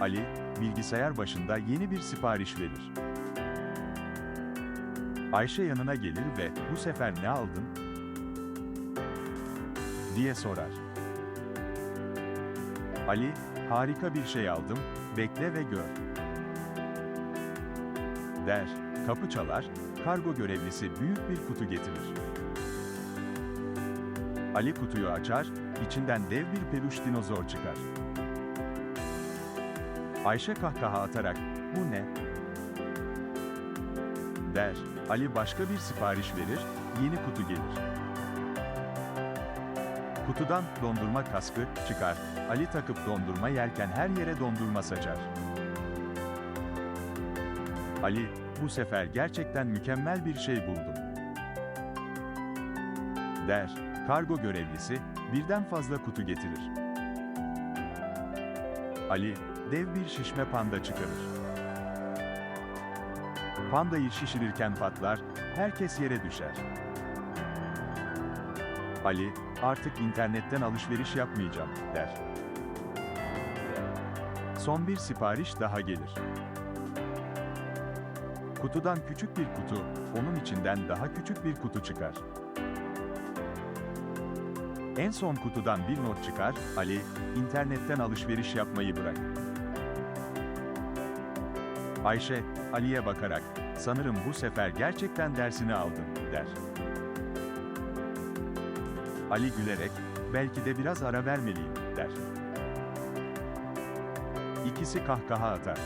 Ali, bilgisayar başında yeni bir sipariş verir. Ayşe yanına gelir ve bu sefer ne aldın? diye sorar. Ali, harika bir şey aldım, bekle ve gör. Der, kapı çalar, kargo görevlisi büyük bir kutu getirir. Ali kutuyu açar, içinden dev bir peluş dinozor çıkar. Ayşe kahkaha atarak, bu ne? Der, Ali başka bir sipariş verir, yeni kutu gelir. Kutudan dondurma kaskı çıkar, Ali takıp dondurma yerken her yere dondurma saçar. Ali, bu sefer gerçekten mükemmel bir şey buldum. Der, kargo görevlisi, birden fazla kutu getirir. Ali, dev bir şişme panda çıkarır. Pandayı şişirirken patlar, herkes yere düşer. Ali, artık internetten alışveriş yapmayacağım, der. Son bir sipariş daha gelir. Kutudan küçük bir kutu, onun içinden daha küçük bir kutu çıkar. En son kutudan bir not çıkar, Ali, internetten alışveriş yapmayı bırak. Ayşe, Ali'ye bakarak, sanırım bu sefer gerçekten dersini aldın, der. Ali gülerek, belki de biraz ara vermeliyim, der. İkisi kahkaha atar.